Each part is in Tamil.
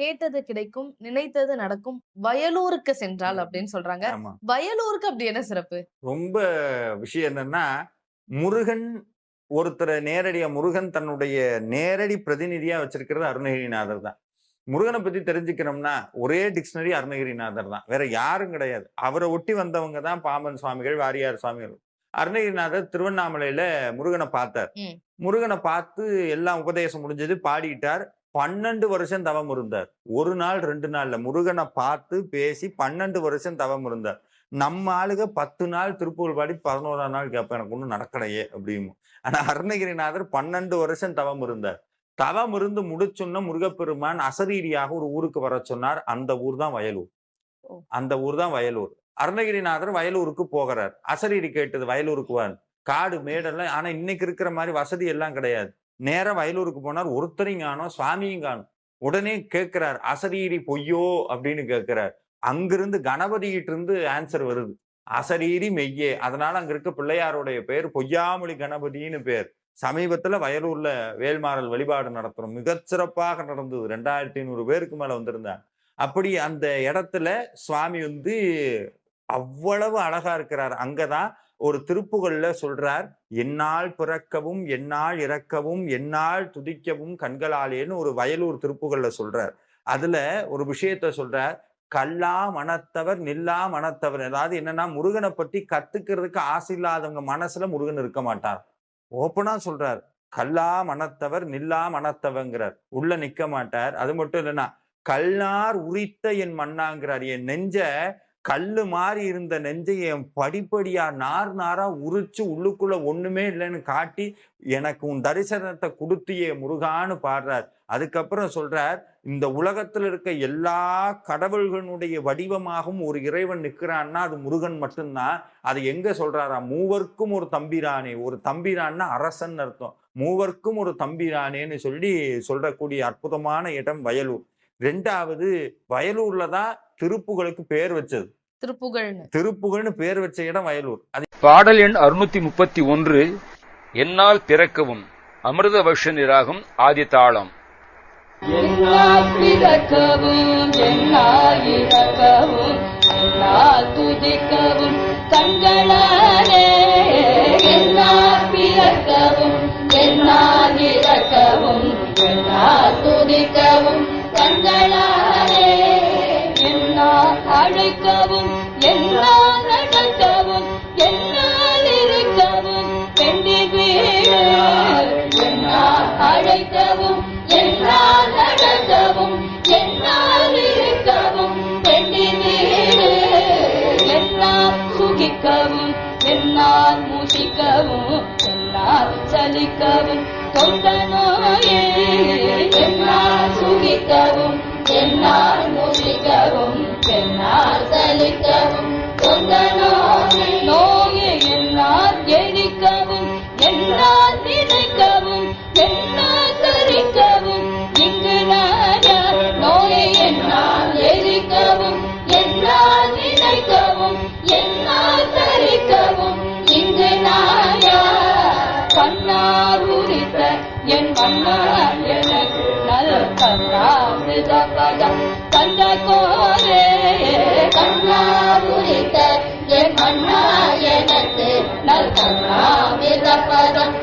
கேட்டது கிடைக்கும் நினைத்தது நடக்கும் வயலூருக்கு சென்றால் அப்படின்னு சொல்றாங்க. வயலூருக்கு அப்படி என்ன சிறப்பு? ரொம்ப விஷயம் என்னன்னா முருகன் ஒருத்தரை நேரடியா முருகன் தன்னுடைய நேரடி பிரதிநிதியா வச்சிருக்கிறது அருணகிரிநாதர் தான். முருகனை பத்தி தெரிஞ்சுக்கணும்னா ஒரே டிக்ஷனரி அருணகிரிநாதர் தான். வேற யாரும் கிடையாது. அவரை ஒட்டி வந்தவங்க தான் பாம்பன் சுவாமிகள் வாரியார் சுவாமிகள். அருணகிரிநாதர் திருவண்ணாமலையில முருகனை பார்த்தார். முருகனை பார்த்து எல்லாம் உபதேசம் முடிஞ்சது பாடிட்டார். பன்னெண்டு வருஷம் தவம் இருந்தார். ஒரு நாள் ரெண்டு நாள்ல முருகனை பார்த்து பேசி பன்னெண்டு வருஷம் தவம் இருந்தார். நம்ம ஆளுக பத்து நாள் திருப்பூர் பாடி பதினோராம் நாள் கேட்பேன் எனக்கு ஒன்றும் நடக்கலையே அப்படிமோ ஆனா அருணகிரிநாதர் பன்னெண்டு வருஷம் தவம் இருந்தார். தவம் இருந்து முடிச்சோன்னா முருகப்பெருமான் அசரீரியாக ஒரு ஊருக்கு வர சொன்னார். அந்த ஊர் தான் வயலூர். அந்த ஊர் தான் வயலூர். அருணகிரிநாதர் வயலூருக்கு போகிறார். அசரீரி கேட்டது வயலூருக்கு வான் காடு மேடெல்லாம் ஆனா இன்னைக்கு இருக்கிற மாதிரி வசதி எல்லாம் கிடையாது. நேரம் வயலூருக்கு போனார் ஒருத்தரையும் காணும் சுவாமியும் காணும். உடனே கேட்கிறார் அசரீரி பொய்யோ? அப்படின்னு கேட்கிறார். அங்கிருந்து கணபதிகிட்ட இருந்து ஆன்சர் வருது. அசரீரி மெய்யே. அதனால அங்க இருக்க பிள்ளையாருடைய பேர் பொய்யாமொழி கணபதின்னு பேர். சமீபத்துல வயலூர்ல வேல்மாறல் வழிபாடு நடத்துறோம் மிகச்சிறப்பாக நடந்தது. ரெண்டாயிரத்தி ஐநூறு பேருக்கு மேல வந்திருந்தாங்க. அப்படி அந்த இடத்துல சுவாமி வந்து அவ்வளவு அழகா இருக்கிறார். அங்கதான் ஒரு திருப்புகள்ல சொல்றார் என்னால் பிறக்கவும் என்னால் இறக்கவும் என்னால் துதிக்கவும் கண்களாலேன்னு ஒரு வயலூர் திருப்புகள்ல சொல்றார். அதுல ஒரு விஷயத்த சொல்றார் கல்லா மனத்தவர் நில்லா மனத்தவர். அதாவது என்னன்னா முருகனை பத்தி கத்துக்கிறதுக்கு ஆசை இல்லாதவங்க மனசுல முருகன் இருக்க மாட்டார். ஓப்பனா சொல்றார் கல்லா மனத்தவர் நில்லா மனத்தவங்கிறார். உள்ள நிக்க மாட்டார். அது மட்டும் இல்லைன்னா கல்லார் உரித்த என் மண்ணாங்கிறார். என் நெஞ்ச கல்லு மாதிரி இருந்த நெஞ்சை என் படிப்படியா நார் நாரா உரிச்சு உள்ளுக்குள்ள ஒண்ணுமே இல்லைன்னு காட்டி எனக்கு உன் தரிசனத்தை கொடுத்தியே முருகான்னு பாடுறார். அதுக்கப்புறம் சொல்றார் இந்த உலகத்துல இருக்க எல்லா கடவுள்களுடைய வடிவமாகவும் ஒரு இறைவன் நிற்கிறான்னா அது முருகன் மட்டும்தான். அது எங்க சொல்றாரா? மூவர்க்கும் ஒரு தம்பிரானே. ஒரு தம்பிரான்னா அரசன் அர்த்தம். மூவர்க்கும் ஒரு தம்பிரானேன்னு சொல்லி சொல்றக்கூடிய அற்புதமான இடம் வயலூர். ரெண்டாவது வயலூர்ல தான் திருப்புகளுக்கு பேர் வச்சது. திருப்புகழ்னு. திருப்புகள்னு பேர் வச்ச இடம் வயலூர். அது பாடல் எண் அறுநூத்தி முப்பத்தி ஒன்று என்னால் பிறக்கவும் அமிர்த வருஷனிராகும் ஆதி தாளம். என்னால் பிறக்கவும் என்னால் இறக்கவும் என்னால் துதிக்கவும் கண்களாலே அழைக்கவும் என்னால் நடக்கவும் என்னால் இருக்கவும் பெண்டிர் வீடு என்னால் அழைக்கவும் என்னால் நடக்கவும் என்னால் இருக்கவும் பெண்டிர் வீடு என்னால் சுகிக்கவும் என்னால் மூசிக்கவும் என்னால் சலிக்கவும் தொந்த நோயே என்னால் சுகிக்கவும் என்னால் மூசிக்கவும். என்னால் சலிக்கவும் தொந்த நோயே நோயே எரிக்கவும் என்னால் நினைக்கவும் என்னால் தரிக்கவும். இங்கு நாயா நோயை என்னால் எரிக்கவும் என்னால் நினைக்கவும் என்னால் தரிக்கவும். இங்கு உரித்த என் மன்னார் எனக்கு நல் கண்ணாமித கண்ட கோரே கண்ணார் என் மன்னார் எனக்கு நல் கண்ணாமித பதம்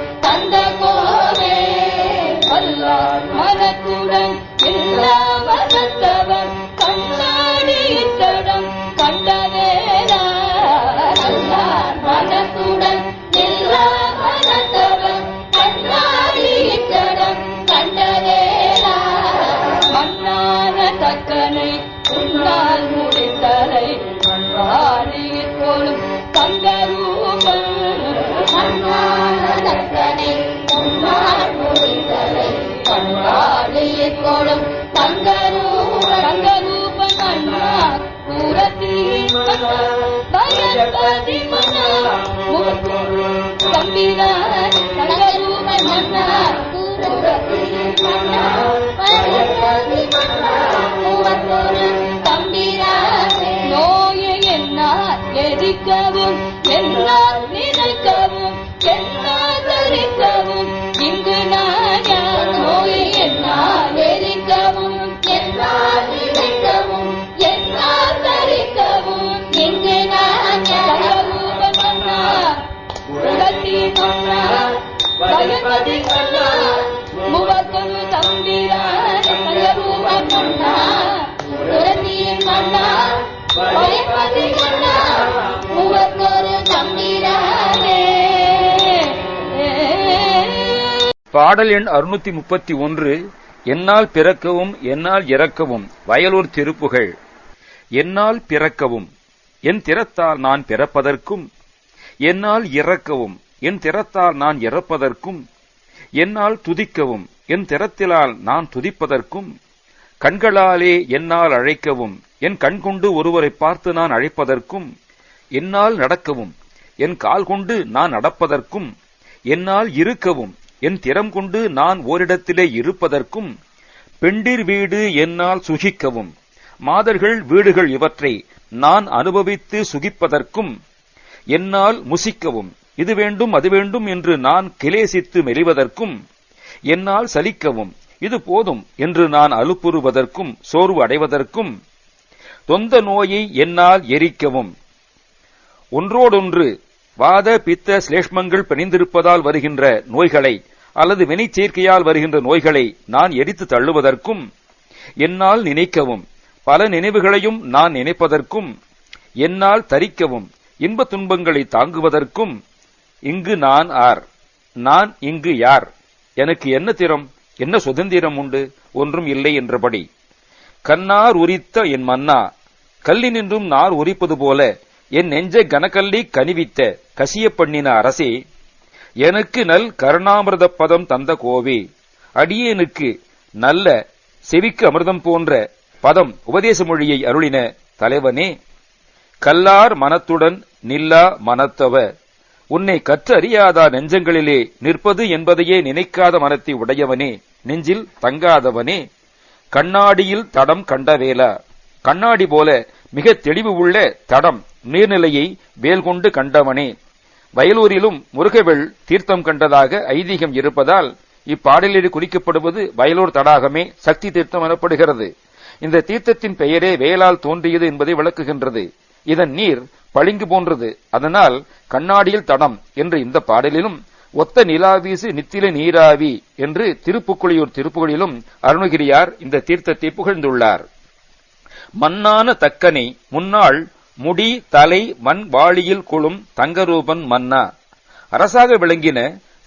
மண்பாடியில் தங்க தங்கரூபன் தங்கரூபன் அண்ணா கூறத்தில் பயன்பதி மன்னா தம்பிரான் தங்கரூபன் மன்னா கூறத்தில் மன்னா பாடல் எண் அறுநூத்தி முப்பத்தி ஒன்று என்னால் பிறக்கவும் என்னால் இறக்கவும் வயலூர் திருப்புகழ். என்னால் பிறக்கவும் என் திறத்தால் நான் பிறப்பதற்கும் என்னால் இறக்கவும் என் திறத்தால் நான் இறப்பதற்கும் என்னால் துதிக்கவும் என் திறத்திலால் நான் துதிப்பதற்கும் கண்களாலே என்னால் அழைக்கவும் என் கண்கொண்டு ஒருவரை பார்த்து நான் அழைப்பதற்கும் என்னால் நடக்கவும் என் கால் கொண்டு நான் நடப்பதற்கும் என்னால் இருக்கவும் என் திறம் கொண்டு நான் ஓரிடத்திலே இருப்பதற்கும் பெண்டிர் வீடு என்னால் சுகிக்கவும் மாதர்கள் வீடுகள் இவற்றை நான் அனுபவித்து சுகிப்பதற்கும் என்னால் முசிக்கவும் இது வேண்டும் அது வேண்டும் என்று நான் கிலேசித்து மெலிவதற்கும் என்னால் சலிக்கவும் இது போதும் என்று நான் அலுப்புறுவதற்கும் சோர்வு அடைவதற்கும் தொந்த நோயை என்னால் எரிக்கவும். ஒன்றோடொன்று வாத பித்த சிலேஷ்மங்கள் பிணைந்திருப்பதால் வருகின்ற நோய்களை அல்லது வினைச்சேர்க்கையால் வருகின்ற நோய்களை நான் எரித்து தள்ளுவதற்கும் என்னால் நினைக்கவும் பல நினைவுகளையும் நான் நினைப்பதற்கும் என்னால் தரிக்கவும் இன்ப துன்பங்களை தாங்குவதற்கும் இங்கு நான் ஆர். நான் இங்கு யார்? எனக்கு என்ன திறம்? என்ன சுதந்திரம் உண்டு? ஒன்றும் இல்லை என்றபடி. கண்ணார் உரித்த என் மன்னா கல்லினின்றும் நார் உரிப்பது போல என் நெஞ்ச கனகல்லி கனிவித்த கசிய பண்ணின அரசே எனக்கு நல் கருணாமிரத பதம் தந்த கோவே அடியேனுக்கு நல்ல செவிக்கு அமிர்தம் போன்ற பதம் உபதேச மொழியை அருளின தலைவனே கல்லார் மனத்துடன் நில்லா மனத்தவ உன்னை கற்றறியாதா நெஞ்சங்களிலே நிற்பது என்பதையே நினைக்காத மனத்தை உடையவனே நெஞ்சில் தங்காதவனே கண்ணாடியில் தடம் கண்டவேலா கண்ணாடி போல மிக தெளிவு உள்ள தடம் நீர்நிலையை வேல் கொண்டு கண்டவனே. வயலூரிலும் முருகவெள் தீர்த்தம் கண்டதாக ஐதீகம் இருப்பதால் இப்பாடலில் குறிக்கப்படுவது வயலூர் தடாகமே சக்தி தீர்த்தம் எனப்படுகிறது. இந்த தீர்த்தத்தின் பெயரே வேலால் தோன்றியது என்பதை விளக்குகின்றது. இதன் நீர் பளிங்கு போன்றது. அதனால் கண்ணாடியில் தடம் என்று இந்த பாடலிலும் ஒத்த நிலாவீசு நித்தில நீராவி என்று திருப்புக்குளியூர் திருப்புகளிலும் அருணகிரியார் இந்த தீர்த்தத்தை புகழ்ந்துள்ளார். மன்னான தக்கனை முன்னாள் முடி தலை மண் வாளியில் குழும் தங்கரூபன் மன்னா. அரசாக விளங்கின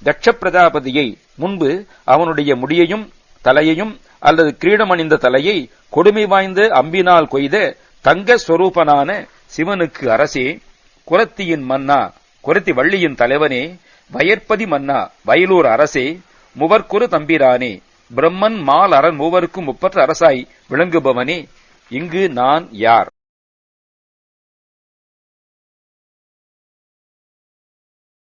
தட்ச பிரஜாபதியை முன்பு அவனுடைய முடியையும் தலையையும் அல்லது கிரீடமணிந்த தலையை கொடுமை வாய்ந்த அம்பினால் கொய்த தங்க ஸ்வரூபனான சிவனுக்கு அரசே குரத்தியின் மன்னா குரத்தி வள்ளியின் தலைவனே வயற்பதி மன்னா வயலூர் அரசே முவர்க்குரு தம்பிரானே பிரம்மன் மால் அரண் மூவருக்கும் முப்பற்ற அரசாய் விளங்குபவனே இங்கு நான் யார்?